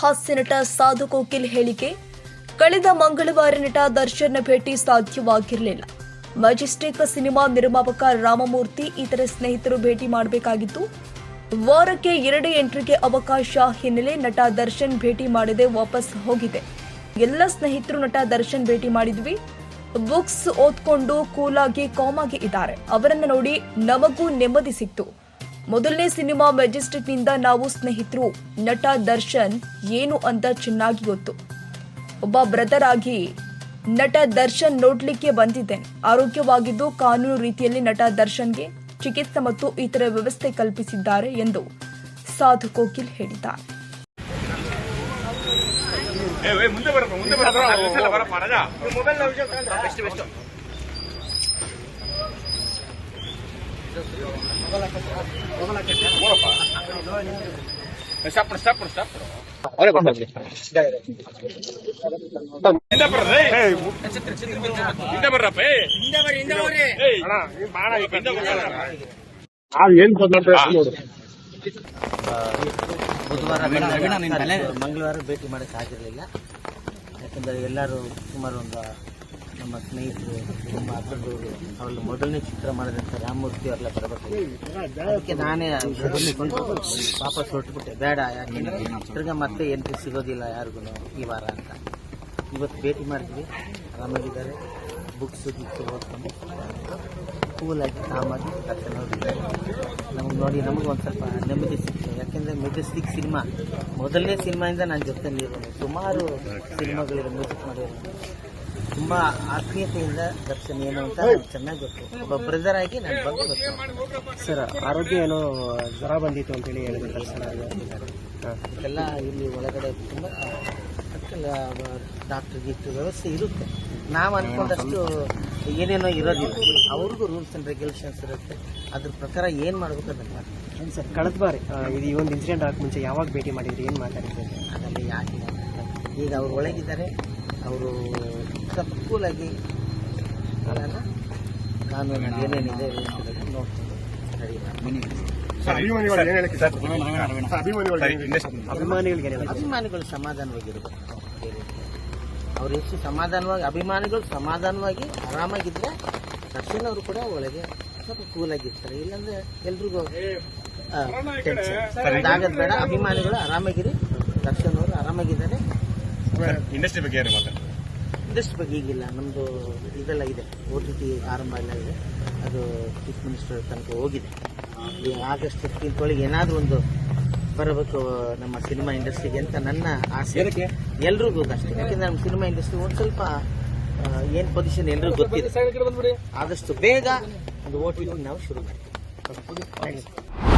ಹಾಸ್ಯ ನಟ ಸಾಧು ಕೋಕಿಲ್ ಹೇಳಿಕೆ, ಕಳೆದ ಮಂಗಳವಾರ ನಟ ದರ್ಶನ್ ಭೇಟಿ ಸಾಧ್ಯವಾಗಿರಲಿಲ್ಲ. ಮೆಜೆಸ್ಟಿಕ್ ಸಿನಿಮಾ ನಿರ್ಮಾಪಕ ರಾಮಮೂರ್ತಿ ಇತರ ಸ್ನೇಹಿತರು ಭೇಟಿ ಮಾಡಬೇಕಾಗಿತ್ತು. ವಾರಕ್ಕೆ ಎರಡೇ ಎಂಟ್ರಿಗೆ ಅವಕಾಶ ಹಿನ್ನೆಲೆ ನಟ ದರ್ಶನ್ ಭೇಟಿ ಮಾಡದೆ ವಾಪಸ್ ಹೋಗಿದೆ. ಎಲ್ಲ ಸ್ನೇಹಿತರು ನಟ ದರ್ಶನ್ ಭೇಟಿ ಮಾಡಿದ್ವಿ. ಬುಕ್ಸ್ ಓದ್ಕೊಂಡು ಕೂಲಾಗಿ ಕಾಮಾಗಿ ಇದ್ದಾರೆ. ಅವರನ್ನು ನೋಡಿ ನಮಗೂ ನೆಮ್ಮದಿ ಸಿಕ್ತು. ಮೊದಲನೇ ಸಿನಿಮಾ ಮೆಜೆಸ್ಟಿಕ್ನಿಂದ ನಾವು ಸ್ನೇಹಿತರು ನಟ ದರ್ಶನ್ ಏನು ಅಂತ ಚೆನ್ನಾಗಿ ಗೊತ್ತು. ಒಬ್ಬ ಬ್ರದರ್ ಆಗಿ ನಟ ದರ್ಶನ್ ನೋಡ್ಲಿಕ್ಕೆ ಬಂದಿದ್ದೇನೆ. ಆರೋಗ್ಯವಾಗಿದ್ದು ಕಾನೂನು ರೀತಿಯಲ್ಲಿ ನಟ ದರ್ಶನ್ಗೆ ಚಿಕಿತ್ಸೆ ಮತ್ತು ಇತರ ವ್ಯವಸ್ಥೆ ಕಲ್ಪಿಸಿದ್ದಾರೆ ಎಂದು ಸಾಧು ಕೋಕಿಲ್ ಹೇಳಿದ್ದಾರೆ. ಮುಂದೆ ಏನ್ ನೋಡು ಬುಧವಾರ ಮಂಗಳವಾರ ಭೇಟಿ ಮಾಡಕ್ಕೆ ಆಗಿರಲಿಲ್ಲ ಯಾಕಂದ್ರೆ ಎಲ್ಲರೂ ಸುಮಾರು ಒಂದು ನಮ್ಮ ಸ್ನೇಹಿತರು, ನಮ್ಮ ಹತ್ರದವರು ಅವರಲ್ಲಿ ಮೊದಲನೇ ಚಿತ್ರ ಮಾಡಿದಂಥ ರಾಮಮೂರ್ತಿ ಅವರೆಲ್ಲ ಬರಬೇಕು. ಅದಕ್ಕೆ ನಾನೇ ಕೊಂಡು ವಾಪಸ್ ಹೊರಟುಬಿಟ್ಟೆ. ಬೇಡ ಯಾಕೆ ತಿರ್ಗಾ ಮತ್ತೆ ಎಂಟ್ರಿ ಸಿಗೋದಿಲ್ಲ ಯಾರಿಗೂ ಈ ವಾರ ಅಂತ. ಇವತ್ತು ಭೇಟಿ ಮಾಡಿದ್ವಿ. ಆರಾಮಾಗಿದ್ದಾರೆ ಬುಕ್ಸ್ ಗಿಕ್ಸ್ ಓದ್ಕೊಂಡು ಕೂಲಾಗಿ ಕಾಮಾಗಿ ಕರ್ಕೊಂಡು ನಮಗೆ ನೋಡಿ ನಮಗೆ ಒಂದು ಸ್ವಲ್ಪ ನೆಮ್ಮದಿ ಸಿಕ್ತು ಯಾಕೆಂದರೆ ಮೆಜೆಸ್ಟಿಕ್ ಸಿನಿಮಾ, ಮೊದಲನೇ ಸಿನಿಮಾಯಿಂದ ನಾನು ಜೊತೆ ನೀರು ಸುಮಾರು ಸಿನಿಮಾಗಳಿರೋ ಮ್ಯೂಸಿಕ್ ಮಾಡಿರೋನು ತುಂಬ ಆತ್ಮೀಯತೆಯಿಂದ ದರ್ಶನ ಏನು ಅಂತ ನನಗೆ ಚೆನ್ನಾಗಿ ಗೊತ್ತು. ಒಬ್ಬ ಬ್ರದರ್ ಆಗಿ ನಾನು ಬಂದು ಗೊತ್ತು. ಸರ್ ಆರೋಗ್ಯ ಏನೋ ಜ್ವರ ಬಂದಿತ್ತು ಅಂತೇಳಿ ಹೇಳಿದ್ರು ದರ್ಶನ ಇದೆಲ್ಲ ಇಲ್ಲಿ ಒಳಗಡೆ ತುಂಬ ಡಾಕ್ಟರ್ ಗೀಕ್ಟರ್ ವ್ಯವಸ್ಥೆ ಇರುತ್ತೆ. ನಾವು ಅಂದ್ಕೊಂಡಷ್ಟು ಏನೇನೋ ಇರೋದಿಲ್ಲ. ಅವ್ರಿಗೂ ರೂಲ್ಸ್ ಆ್ಯಂಡ್ ರೆಗ್ಯುಲೇಷನ್ಸ್ ಇರುತ್ತೆ. ಅದ್ರ ಪ್ರಕಾರ ಏನು ಮಾಡ್ಬೇಕು ಅದನ್ನು ಮಾಡ್ತಾರೆ ಸರ್ ಕಳೆದ ಬಾರಿ ಇದು ಈ ಒಂದು ಇನ್ಸಿಡೆಂಟ್ ಆಗಕ್ಕೆ ಮುಂಚೆ ಯಾವಾಗ ಭೇಟಿ ಮಾಡಿದ್ರಿ ಏನು ಮಾತಾಡಿದ್ರಿ? ಅದರಲ್ಲಿ ಯಾಕೆ ಈಗ ಅವ್ರು ಒಳಗಿದ್ದಾರೆ. ಅವರು ಸ್ವಲ್ಪ ಕೂಲಾಗಿ ಅದನ್ನು ಕಾನೂನು ಏನೇನಿದೆ ನೋಡ್ಕೊಂಡು ಅಭಿಮಾನಿಗಳಿಗೆ? ಅಭಿಮಾನಿಗಳು ಸಮಾಧಾನವಾಗಿರಬೇಕು. ಅವ್ರು ಎಷ್ಟು ಸಮಾಧಾನವಾಗಿ ಅಭಿಮಾನಿಗಳು ಸಮಾಧಾನವಾಗಿ ಆರಾಮಾಗಿದ್ರೆ ದರ್ಶನ್ ಅವರು ಕೂಡ ಒಳಗೆ ಸ್ವಲ್ಪ ಕೂಲಾಗಿರ್ತಾರೆ ಇಲ್ಲಾಂದ್ರೆ ಎಲ್ರಿಗೂ ಟೆನ್ಷನ್ ಆಗದ್ ಬೇಡ. ಅಭಿಮಾನಿಗಳು ಆರಾಮಾಗಿರಿ. ದರ್ಶನ್ ಅವರು ಆರಾಮಾಗಿದ್ದಾರೆ. ಇಂಡಸ್ಟ್ರಿ ಬಗ್ಗೆ ಏನು ಮಾತಾಡ್ತಾರೆ? ಇಂಡಸ್ಟ್ರಿ ಬಗ್ಗೆ ಈಗಿಲ್ಲ. ನಮ್ಮದು ಇದೆಲ್ಲ ಇದೆ. ಒ ಟಿ ಟಿ ಆರಂಭ ಎಲ್ಲ ಇದೆ. ಅದು ಚೀಫ್ ಮಿನಿಸ್ಟರ್ ತನಕ ಹೋಗಿದೆ. ಈ ಆಗಸ್ಟ್ ಫಿಫ್ಟೀನ್ತ್ ಒಳಗೆ ಏನಾದರೂ ಒಂದು ಬರಬೇಕು ನಮ್ಮ ಸಿನಿಮಾ ಇಂಡಸ್ಟ್ರಿಗೆ ಅಂತ ನನ್ನ ಆಸೆ. ಎಲ್ರಿಗೂ ಕಷ್ಟ ಯಾಕೆಂದ್ರೆ ನಮ್ಮ ಸಿನಿಮಾ ಇಂಡಸ್ಟ್ರಿ ಒಂದು ಸ್ವಲ್ಪ ಏನು ಪೊಸಿಷನ್ ಎಲ್ರಿಗೂ ಗೊತ್ತಿದೆ. ಆದಷ್ಟು ಬೇಗ ಒಂದು ಓ ಟಿ ಟಿ ನಾವು ಶುರು ಮಾಡ್ತೀವಿ.